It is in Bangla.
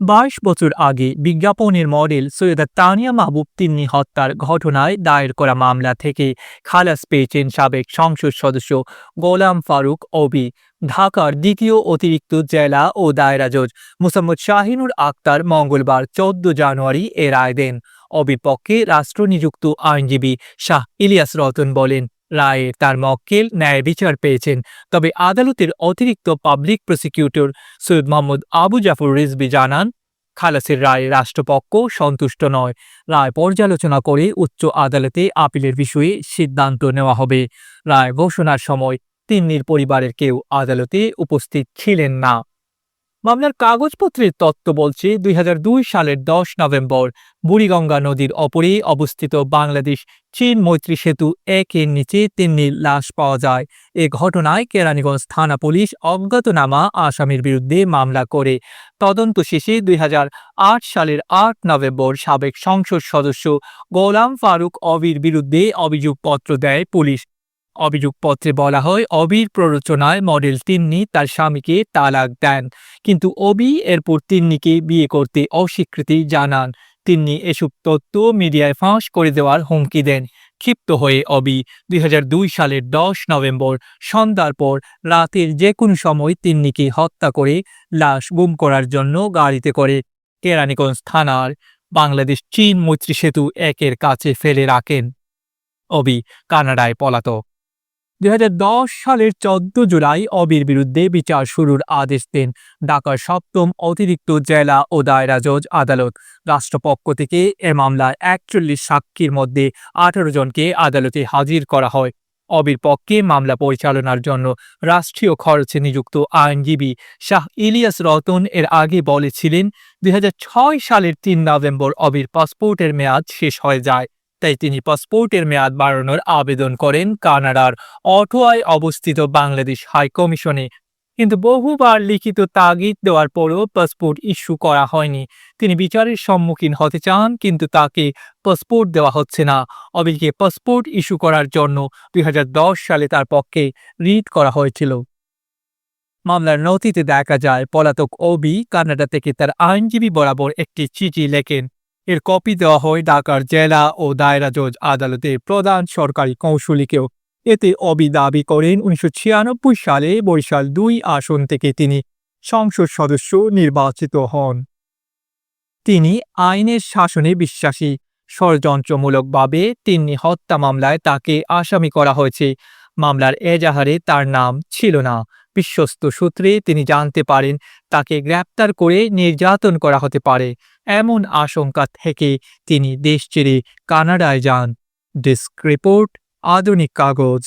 বাইশ বছর আগে বিজ্ঞাপনের মডেল সৈয়দা তানিয়া মাহবুব তিন্নি হত্যার ঘটনায় দায়ের করা মামলা থেকে খালাস পেয়েছেন সাবেক সংসদ সদস্য গোলাম ফারুক ওবি। ঢাকার দ্বিতীয় অতিরিক্ত জেলা ও দায়রা জজ মোসাম্মদ শাহিনুর আক্তার মঙ্গলবার চোদ্দ জানুয়ারি এ রায় দেন। অবির পক্ষে রাষ্ট্রনিযুক্ত আইনজীবী শাহ ইলিয়াস রতন বলেন রায়ে তার মক্কেল ন্যায় বিচার পেয়েছেন। তবে আদালতের অতিরিক্ত পাবলিক প্রসিকিউটর সৈয়দ মোহাম্মদ আবু জাফর রিজবি জানান, খালাসের রায়ে রাষ্ট্রপক্ষ সন্তুষ্ট নয়। রায় পর্যালোচনা করে উচ্চ আদালতে আপিলের বিষয়ে সিদ্ধান্ত নেওয়া হবে। রায় ঘোষণার সময় তিন্নির পরিবারের কেউ আদালতে উপস্থিত ছিলেন না। মামলার কাগজপত্রের তত্ত্ব বলছে, দুই হাজার দুই সালের দশ নভেম্বর বুড়িগঙ্গা নদীর অপরে অবস্থিত বাংলাদেশ চীন মৈত্রী সেতু একের নিচে তিন্নির লাশ পাওয়া যায়। এ ঘটনায় কেরানীগঞ্জ থানা পুলিশ অজ্ঞাতনামা আসামির বিরুদ্ধে মামলা করে। তদন্ত শেষে দুই হাজার আট সালের আট নভেম্বর সাবেক সংসদ সদস্য গোলাম ফারুক অবির বিরুদ্ধে অভিযোগপত্র দেয় পুলিশ। অভিযোগপত্রে বলা হয়, অবির প্ররোচনায় মডেল তিন্নি তার স্বামীকে তালাক দেন। কিন্তু অবি এরপর তিন্নিকে বিয়ে করতে অস্বীকৃতি জানান। তিন্নি এসব তথ্য মিডিয়ায় ফাঁস করে দেওয়ার হুমকি দেন। ক্ষিপ্ত হয়ে অবি দুই হাজার দুই সালের দশ নভেম্বর সন্ধ্যার পর রাতের যে কোনো সময় তিন্নিকে হত্যা করে লাশ গুম করার জন্য গাড়িতে করে কেরানীগঞ্জ থানার বাংলাদেশ চীন মৈত্রী সেতু একের কাছে ফেলে রাখেন। অবি কানাডায় পলাতক। দুই হাজার দশ সালের চোদ্দ জুলাই অবির বিরুদ্ধে বিচার শুরুর আদেশ দেন ঢাকার সপ্তম অতিরিক্ত জেলা ও দায়রা জজ আদালত। রাষ্ট্রপক্ষ থেকে এ মামলায় একচল্লিশ সাক্ষীর মধ্যে আঠারো জনকে আদালতে হাজির করা হয়। অবির পক্ষে মামলা পরিচালনার জন্য রাষ্ট্রীয় খরচে নিযুক্ত আইনজীবী শাহ ইলিয়াস রতন এর আগে বলেছিলেন, দুই হাজার ছয় সালের তিন নভেম্বর অবির পাসপোর্টের মেয়াদ শেষ হয়ে যায়। তাই তিনি পাসপোর্টের মেয়াদ বাড়ানোর আবেদন করেন কানাডার অটোয়ায় অবস্থিত বাংলাদেশ হাই কমিশনে। কিন্তু বহুবার লিখিত তাগিদ দেওয়ার পরও পাসপোর্ট ইস্যু করা হয়নি। তিনি বিচারের সম্মুখীন হতে চান, কিন্তু তাকে পাসপোর্ট দেওয়া হচ্ছে না। অবিলকে পাসপোর্ট ইস্যু করার জন্য দুই হাজার দশ সালে তার পক্ষে রিট করা হয়েছিল। মামলার নথিতে দেখা যায়, পলাতক ওবি কানাডা থেকে তার আইনজীবী বরাবর একটি চিঠি লেখেন। এর কপি দেওয়া হয় ঢাকার জেলা ও দায়রা জজ আদালতের প্রধান সরকারি কৌশলীকেও এতে অবি দাবি করেন, উনিশশো ছিয়ানব্বই সালে বরিশাল দুই আসন থেকে তিনি সংসদ সদস্য নির্বাচিত হন। তিনি আইনের শাসনে বিশ্বাসী। ষড়যন্ত্রমূলকভাবে তিনি হত্যা মামলায় তাকে আসামি করা হয়েছে। মামলার এজাহারে তার নাম ছিল না। বিশ্বস্ত সূত্রে তিনি জানতে পারেন তাকে গ্রেপ্তার করে নির্যাতন করা হতে পারে। এমন আশঙ্কা থেকে তিনি দেশ ছেড়ে কানাডায় যান। ডিস্ক রিপোর্ট, আধুনিক কাগজ।